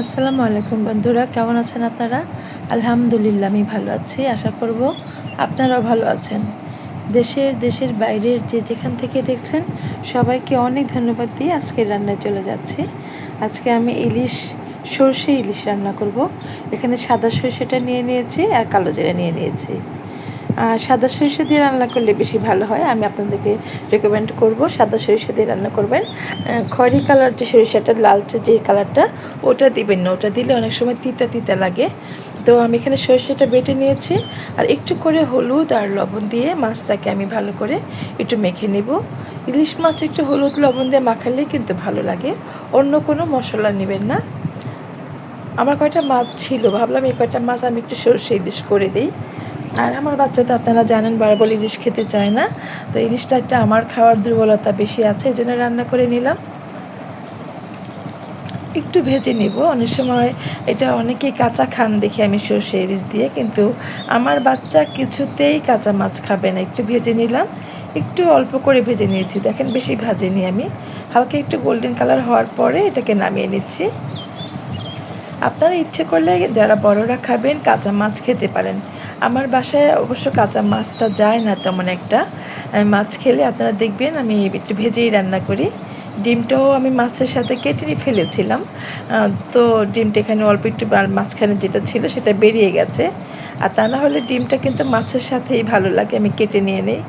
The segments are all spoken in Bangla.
আসসালামু আলাইকুম বন্ধুরা, কেমন আছেন আপনারা? আলহামদুলিল্লাহ, আমি ভালো আছি, আশা করব আপনারাও ভালো আছেন। দেশের দেশের বাইরের যে যেখান থেকে দেখছেন, সবাইকে অনেক ধন্যবাদ দিয়ে আজকে রান্নায় চলে যাচ্ছি। আজকে আমি ইলিশ, সর্ষে ইলিশ রান্না করব। এখানে সাদা সর্ষেটা নিয়ে নিয়েছি আর কালো জিরা নিয়ে নিয়েছি। সাদা সরিষা দিয়ে রান্না করলে বেশি ভালো হয়। আমি আপনাদেরকে রেকমেন্ড করব সাদা সরিষা দিয়ে রান্না করবেন। খয়রি কালার যে সরিষাটা, লালচে যে কালারটা ওটা দিবেন না। ওটা দিলে অনেক সময় তিতা তিতা লাগে। তো আমি এখানে সরিষাটা বেটে নিয়েছি। আর একটু করে হলুদ আর লবণ দিয়ে মাছটাকে আমি ভালো করে একটু মেখে নেব। ইলিশ মাছ একটু হলুদ, লবণ দিয়ে মাখালেই কিন্তু ভালো লাগে। অন্য কোনো মশলা নেবেন না। আমার কয়টা মাছ ছিল, ভাবলাম এই কয়টা মাছ আমি একটু সরষে ইলিশ করে দিই। আর আমার বাচ্চা তো আপনারা জানেন বারবার ইলিশ খেতে চায় না, তো ইলিশটা একটা আমার খাওয়ার দুর্বলতা বেশি আছে, এই জন্য রান্না করে নিলাম। একটু ভেজে নেব, অনেক সময় এটা অনেকেই কাঁচা খান দেখি আমি সর্ষে ইলিশ দিয়ে, কিন্তু আমার বাচ্চা কিছুতেই কাঁচা মাছ খাবে না, একটু ভেজে নিলাম, একটু অল্প করে ভেজে নিয়েছি, দেখেন বেশি ভাজেনি আমি, হালকা একটু গোল্ডেন কালার হওয়ার পরে এটাকে নামিয়ে নিচ্ছি। আপনারা ইচ্ছে করলে যারা বড়রা খাবেন, কাঁচা মাছ খেতে পারেন। আমার বাসায় অবশ্য কাঁচা মাছটা যায় না তেমন একটা। আমি মাছ খেলে আপনারা দেখবেন আমি একটু ভেজেই রান্না করি। ডিমটাও আমি মাছের সাথে কেটে ফেলেছিলাম। তো ডিমটা এখানে অল্প একটু মাঝখানে যেটা ছিল সেটা বেরিয়ে গেছে। আর তা না হলে ডিমটা কিন্তু মাছের সাথেই ভালো লাগে, আমি কেটে নিয়ে নিই।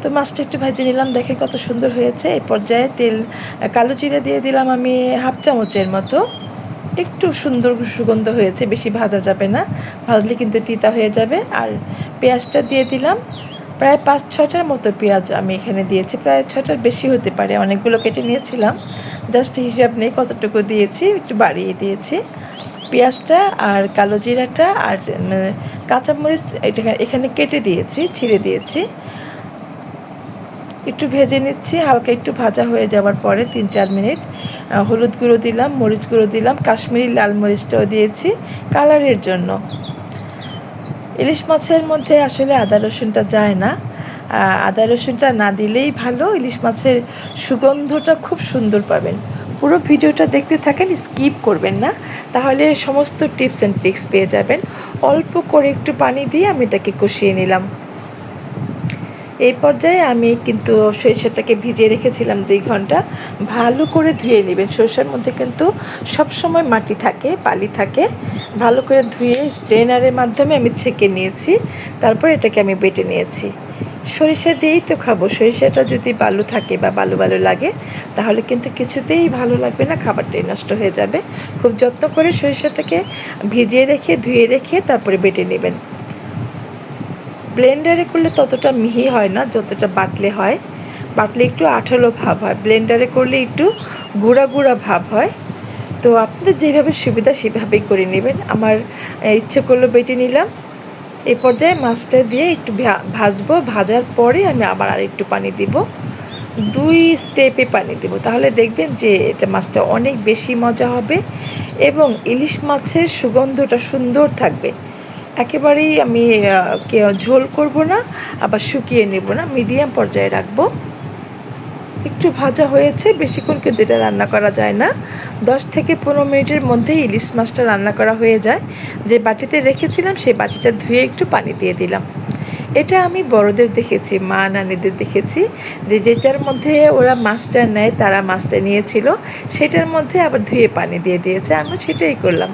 তো মাছটা একটু ভেজে নিলাম, দেখে কত সুন্দর হয়েছে। এই পর্যায়ে তেল, কালো জিরা দিয়ে দিলাম আমি হাফ চামচের মতো। একটু সুন্দর সুগন্ধ হয়েছে, বেশি ভাজা যাবে না। ভাজলে কিন্তু তিতা হয়ে যাবে। আর পেঁয়াজটা দিয়ে দিলাম। প্রায় পাঁচ ছটার মতো পেঁয়াজ আমি এখানে দিয়েছি। প্রায় ছটার বেশি হতে পারে। অনেকগুলো কেটে নিয়েছিলাম। জাস্ট হিসাব নেই কতটুকু দিয়েছি, একটু বাড়িয়ে দিয়েছি। পেঁয়াজটা আর কালো জিরাটা আর কাঁচামরিচ এটা এখানে কেটে দিয়েছি, ছিঁড়ে দিয়েছি। একটু ভেজে নিচ্ছি, হালকা একটু ভাজা হয়ে যাওয়ার পরে তিন চার মিনিট হলুদ গুঁড়ো দিলাম, মরিচ গুঁড়ো দিলাম, কাশ্মীরি লাল মরিচটাও দিয়েছি কালারের জন্য। ইলিশ মাছের মধ্যে আসলে আদা রসুনটা যায় না আদা রসুনটা না দিলেই ভালো, ইলিশ মাছের সুগন্ধটা খুব সুন্দর পাবেন। পুরো ভিডিওটা দেখতে থাকেন, স্কিপ করবেন না, তাহলে সমস্ত টিপস অ্যান্ড ট্রিক্স পেয়ে যাবেন। অল্প করে একটু পানি দিয়ে আমি এটাকে কষিয়ে নিলাম। এই পর্যায়ে আমি কিন্তু সরিষাটাকে ভিজিয়ে রেখেছিলাম দুই ঘণ্টা। ভালো করে ধুয়ে নেবেন। সরষের মধ্যে কিন্তু সব সময় মাটি থাকে, বালি থাকে। ভালো করে ধুয়ে স্ট্রেনারের মাধ্যমে আমি ছেঁকে নিয়েছি। তারপর এটাকে আমি বেটে নিয়েছি। সরিষা দিয়েই তো খাব। সরিষাটা যদি বালু থাকে বা বালু বালু লাগে, তাহলে কিন্তু কিছুতেই ভালো লাগবে না, খাবারটাই নষ্ট হয়ে যাবে। খুব যত্ন করে সরিষাটাকে ভিজিয়ে রেখে, ধুয়ে রেখে তারপরে বেটে নেবেন। ব্লেন্ডারে করলে ততটা মিহি হয় না, যতটা বাটলে হয়। বাটলে একটু আঠালো ভাব হয়। ব্লেন্ডারে করলে একটু গুঁড়া গুঁড়া ভাব হয়। তো আপনাদের যেভাবে সুবিধা সেভাবেই করে নেবেন। আমার ইচ্ছে করল বেটে নিলাম। এ পর্যায়ে মাছটা দিয়ে একটু ভাজবো। ভাজার পরে আমি আবার আর একটু পানি দিব। দুই স্টেপে পানি দেবো। তাহলে দেখবেন যে এটা মাছটা অনেক বেশি মজা হবে এবং ইলিশ মাছের সুগন্ধটা সুন্দর থাকবে। একেবারেই আমি ঝোল করব না, আবার শুকিয়ে নেব না, মিডিয়াম পর্যায়ে রাখব। একটু ভাজা হয়েছে, বেশিক্ষণ কিন্তু এটা রান্না করা যায় না। দশ থেকে পনেরো মিনিটের মধ্যেই ইলিশ মাছটা রান্না করা হয়ে যায়। যে বাটিতে রেখেছিলাম, সেই বাটিটা ধুয়ে একটু পানি দিয়ে দিলাম। এটা আমি বড়দের দেখেছি, মা নানিদের দেখেছি, যে যেটার মধ্যে ওরা মাছটা নেয়, তারা মাছটা নিয়েছিল, সেটার মধ্যে আবার ধুয়ে পানি দিয়ে দিয়েছে। আমি সেটাই করলাম।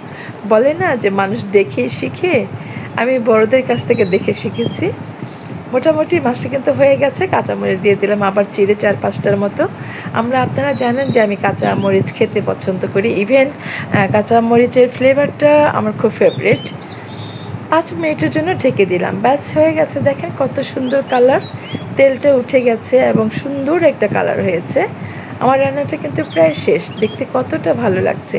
বলে না যে মানুষ দেখে শিখে আমি বড়দের কাছ থেকে দেখে শিখেছি। মোটামুটি মাছটা কিন্তু হয়ে গেছে, কাঁচামরিচ দিয়ে দিলাম, আবার চিড়ে চার পাঁচটার মতো। আমরা, আপনারা জানেন যে আমি কাঁচা মরিচ খেতে পছন্দ করি। ইভেন কাঁচা মরিচের ফ্লেভারটা আমার খুব ফেভারিট পাঁচ মিনিটের জন্য ঢেকে দিলাম। ব্যাস, হয়ে গেছে। দেখেন কত সুন্দর কালার তেলটা উঠে গেছে এবং সুন্দর একটা কালার হয়েছে। আমার রান্নাটা কিন্তু প্রায় শেষ। দেখতে কতটা ভালো লাগছে।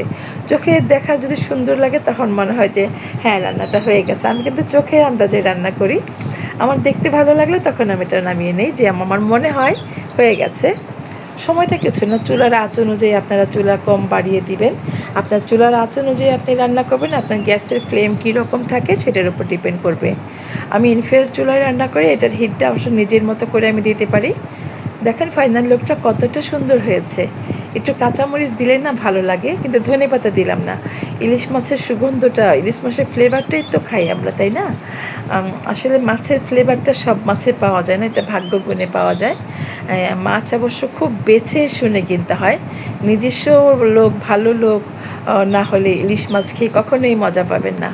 চোখে দেখা যদি সুন্দর লাগে, তখন মনে হয় যে হ্যাঁ রান্নাটা হয়ে গেছে। আমি কিন্তু চোখের আন্দাজে রান্না করি। আমার দেখতে ভালো লাগলে তখন আমি এটা নামিয়ে নিই, যে আমার মনে হয় হয়ে গেছে। সময়টা কিছু না। চুলার আঁচ অনুযায়ী আপনারা চুলা কম বাড়িয়ে দিবেন। আপনার চুলার আঁচ অনুযায়ী আপনি রান্না করবেন। আপনার গ্যাসের ফ্লেম কীরকম থাকে সেটার উপর ডিপেন্ড করবে। আমি ইনফের চুলায় রান্না করি। এটার হিটটা অবশ্য নিজের মতো করে আমি দিতে পারি। দেখেন ফাইনাল লুকটা কতটা সুন্দর হয়েছে। একটু কাঁচামরিচ দিলে না ভালো লাগে, কিন্তু ধনে পাতা দিলাম না। ইলিশ মাছের সুগন্ধটা, ইলিশ মাছের ফ্লেভারটাই তো খাই আমরা, তাই না? আসলে মাছের ফ্লেভারটা সব মাছে পাওয়া যায় না, এটা ভাগ্য গুণে পাওয়া যায়। মাছ অবশ্য খুব বেছে শুনে কিনতে হয়। নিজস্ব লোক, ভালো লোক না হলে ইলিশ মাছ খেয়ে কখনোই মজা পাবেন না।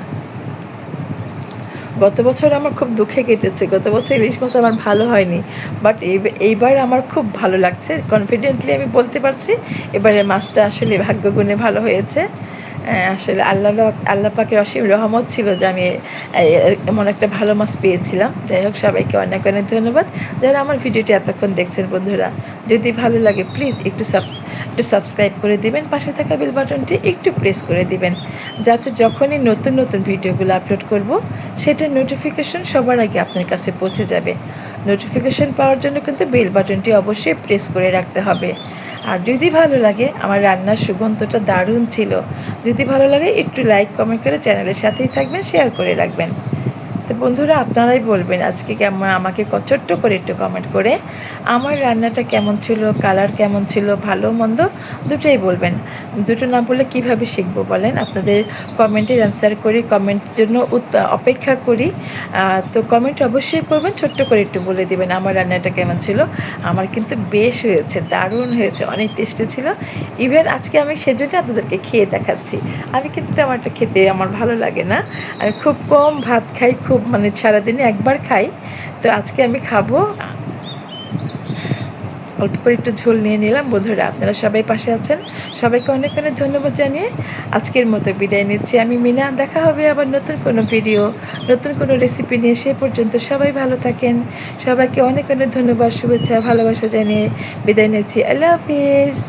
গত বছর আমার খুব দুঃখে কেটেছে। গত বছর ইলিশ মাছ আমার ভালো হয়নি বাট এইবার আমার খুব ভালো লাগছে। কনফিডেন্টলি আমি বলতে পারছি এবারে মাছটা আসলে ভাগ্যগুণে ভালো হয়েছে। আসলে আল্লাহ আল্লাহ পাকের অসীম রহমত ছিল যে আমি এমন একটা ভালো মাছ পেয়েছিলাম। যাই হোক, সবাইকে অনেক অনেক ধন্যবাদ। যারা আমার ভিডিওটি এতক্ষণ দেখছেন, বন্ধুরা, যদি ভালো লাগে প্লিজ একটু সাব একটু সাবস্ক্রাইব করে দিবেন, পাশে থাকা বেল বাটনটি একটু প্রেস করে দিবেন, যাতে যখনই নতুন নতুন ভিডিওগুলো আপলোড করব, সেটার নোটিফিকেশন সবার আগে আপনার কাছে পৌঁছে যাবে। নোটিফিকেশন পাওয়ার জন্য কিন্তু বেল বাটনটি অবশ্যই প্রেস করে রাখতে হবে। আর যদি ভালো লাগে, আমার রান্নার সুগন্ধটা দারুণ ছিল। যদি ভালো লাগে, একটু লাইক কমেন্ট করে চ্যানেলের সাথেই থাকবেন শেয়ার করে রাখবেন। তো বন্ধুরা, আপনারাই বলবেন আজকে কেমন, আমাকে ছোট্ট করে একটু কমেন্ট করে। আমার রান্নাটা কেমন ছিল কালার কেমন ছিল, ভালো, মন্দ, দুটোই বলবেন। দুটো না বললে কীভাবে শিখব বলেন? আপনাদের কমেন্টের অ্যান্সার করি কমেন্টের জন্য অপেক্ষা করি। তো কমেন্ট অবশ্যই করবেন, ছোট্ট করে একটু বলে দিবেন আমার রান্নাটা কেমন ছিল। আমার কিন্তু বেশ হয়েছে, দারুণ হয়েছে, অনেক টেস্টি ছিল। ইভেন আজকে আমি সেজন্য আপনাদেরকে খেয়ে দেখাচ্ছি। আমি কিন্তু আমারটা খেতে আমার ভালো লাগে না। আমি খুব কম ভাত খাই খুব মানে সারাদিনে একবার খাই। তো আজকে আমি খাব। অল্প করে একটু ঝোল নিয়ে নিলাম। বন্ধুরা, আপনারা সবাই পাশে আছেন। সবাইকে অনেক অনেক ধন্যবাদ জানিয়ে আজকের মতো বিদায় নিচ্ছি। আমি মিনা, দেখা হবে আবার নতুন কোনো ভিডিও নতুন কোনো রেসিপি নিয়ে। সে পর্যন্ত সবাই ভালো থাকেন। সবাইকে অনেক অনেক ধন্যবাদ, শুভেচ্ছা, ভালোবাসা জানিয়ে বিদায় নিচ্ছি। আল্লাহ হাফিজ।